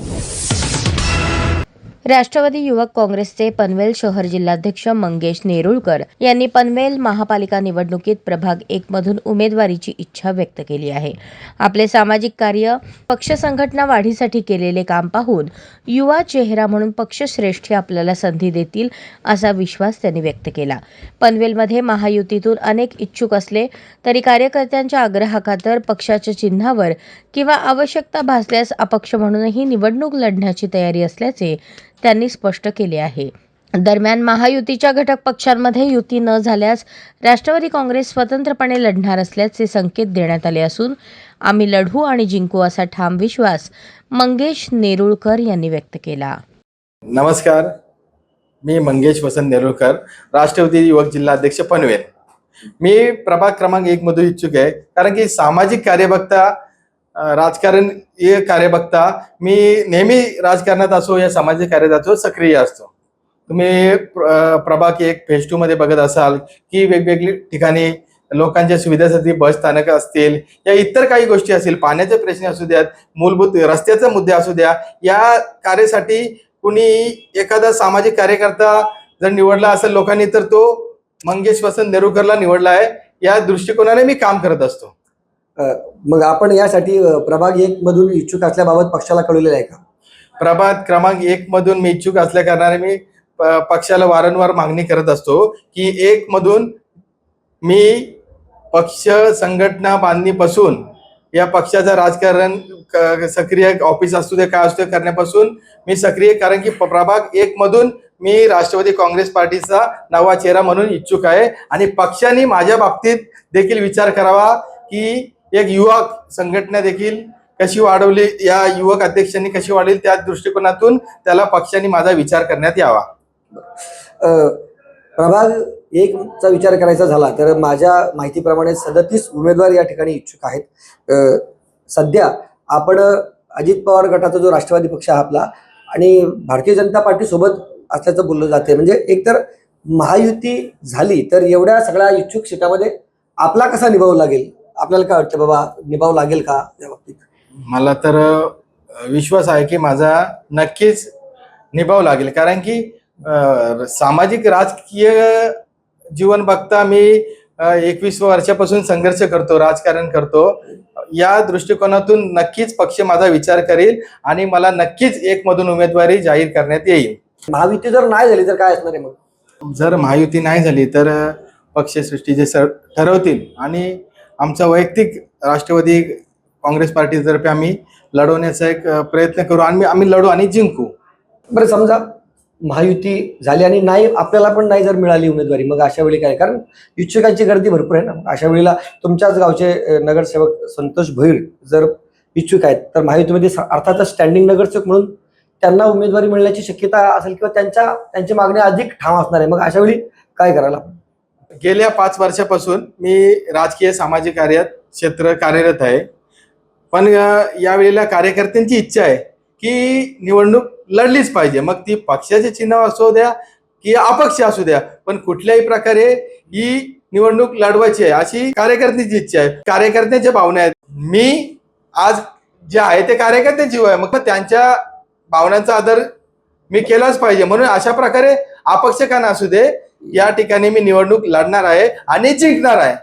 you Rashtrawadi युवक काँग्रेसचे पनवेल शहर जिल्हाध्यक्ष मंगेश नेरुळकर यांनी पनवेल महापालिका निवडणुकीत प्रभाग एक मधून उमेदवारीची इच्छा व्यक्त केली आहे. आपले सामाजिक कार्य पक्ष संघटना वाढीसाठी केलेले काम पाहून युवा चेहरा म्हणून पक्षश्रेष्ठी आपल्याला संधी देतील असा विश्वास त्यांनी व्यक्त केला. पनवेलमध्ये महायुतीतून अनेक इच्छुक असले तरी कार्यकर्त्यांच्या आग्रहाखातर पक्षाच्या चिन्हावर किंवा आवश्यकता भासल्यास अपक्ष म्हणूनही निवडणूक लढण्याची तयारी असल्याचे त्यांनी स्पष्ट केले आहे. दरम्यान महायुतीच्या घटक पक्षांमध्ये युती न झाल्यास राष्ट्रवादी काँग्रेस स्वतंत्रपणे लढणार असल्याचे संकेत देण्यात आले असून आम्ही लढू आणि जिंकू असा ठाम विश्वास मंगेश नेरुळकर यांनी व्यक्त केला. नमस्कार. मी मंगेश वसंत नेरुळकर राष्ट्रवादी युवक जिल्हाध्यक्ष पनवेल. मी प्रभाग क्रमांक एक मधून इच्छुक आहे कारण की सामाजिक कार्य राजकारण हे कार्य बघता मी नेहमी राजकारणात असो या सामाजिक कार्यात असो सक्रिय असतो. तुम्ही प्रभा प्रभाग एक फेज टू मध्ये बघत असाल की वेगवेगळी ठिकाणी लोकांच्या सुविधेसाठी बस स्थानक असतील या इतर काही गोष्टी असतील पाण्याचे प्रश्न असू द्यात मूलभूत रस्त्याचा मुद्दे असू द्या या कार्यासाठी कुणी एखादा सामाजिक कार्यकर्ता जर निवडला असेल लोकांनी तर तो मंगेश वसंत नेरुकरला निवडला आहे. या दृष्टिकोनाने मी काम करत असतो. मग आपण यासाठी प्रभाग एक मधून इच्छुक असल्याबाबत पक्षाला कळवलेलं आहे का? प्रभात क्रमांक एक मधून मी इच्छुक असल्या कारणाने मी प- पक्षाला वारंवार मागणी करत असतो की एक मधून मी पक्ष संघटना बांधणीपासून या पक्षाचं राजकारण सक्रिय ऑफिस असू दे काय असू दे करण्यापासून मी सक्रिय कारण की प्रभाग एक मधून मी राष्ट्रवादी काँग्रेस पार्टीचा नवा चेहरा म्हणून इच्छुक आहे. आणि पक्षाने माझ्या बाबतीत देखील विचार करावा की एक युवक संघटना देखील कशी वाढवली या युवक अध्यक्षांनी कशी वाढेल त्या दृष्टिकोनातून त्याला पक्षाने माझा विचार करण्यात यावा. प्रभाग एक चा विचार करायचा झाला तर माझ्या माहितीप्रमाणे सदतीस उमेदवार या ठिकाणी इच्छुक आहेत. सध्या आपण अजित पवार गटाचा जो राष्ट्रवादी पक्ष आहे आपला आणि भारतीय जनता पार्टी सोबत असल्याचं बोललं जाते. म्हणजे एकतर महायुती झाली तर एवढ्या सगळ्या इच्छुक सीटामध्ये आपला कसा निभावू लागेल? आपल्याला काय वाटतं बाबा निभाव लागेल का या बाबतीत? मला तर विश्वास आहे की माझा नक्कीच निभाव लागेल. कारण की अ, सामाजिक राजकीय जीवन बघता मी एकवीस वर्षापासून संघर्ष करतो राजकारण करतो. या दृष्टिकोनातून नक्कीच पक्ष माझा विचार करेल आणि मला नक्कीच एक मधून उमेदवारी जाहीर करण्यात येईल. महायुती जर नाही झाली तर काय असणार आहे मग? जर महायुती नाही झाली तर अ, पक्षसृष्टीचे सर ठरवतील आणि आमचा वैयक्तिक राष्ट्रवादी काँग्रेस पार्टीतर्फे आम्ही लढवण्याचा एक प्रयत्न करू. आणि आम्ही लढू आणि जिंकू. बरं समजा महायुती झाली आणि नाही आपल्याला पण नाही जर मिळाली उमेदवारी मग अशा वेळी काय? कारण इच्छुकांची गर्दी भरपूर आहे ना. मग अशा वेळेला तुमच्याच गावचे नगरसेवक संतोष भोईर जर इच्छुक आहेत तर महायुतीमध्ये अर्थातच स्टँडिंग नगरसेवक म्हणून त्यांना उमेदवारी मिळण्याची शक्यता असेल किंवा त्यांच्या त्यांची मागणी अधिक ठाम असणार आहे मग अशा वेळी काय करायला? गेल्या पाच वर्षापासून मी राजकीय सामाजिक कार्यात क्षेत्र कार्यरत आहे. पण यावेळेला कार्यकर्त्यांची इच्छा आहे की निवडणूक लढलीच पाहिजे. मग ती पक्षाचे चिन्ह असू द्या की अपक्ष असू द्या. पण कुठल्याही प्रकारे ही निवडणूक लढवायची आहे अशी कार्यकर्त्यांची इच्छा आहे. कार्यकर्त्यांच्या भावना आहेत. मी आज जे आहे ते कार्यकर्त्यांची जीव आहे. मग त्यांच्या भावनांचा आदर मी केलाच पाहिजे. म्हणून अशा प्रकारे अपक्ष का असू दे या ठिकाणी मी निवडणूक लढणार आहे आणि जिंकणार आहे.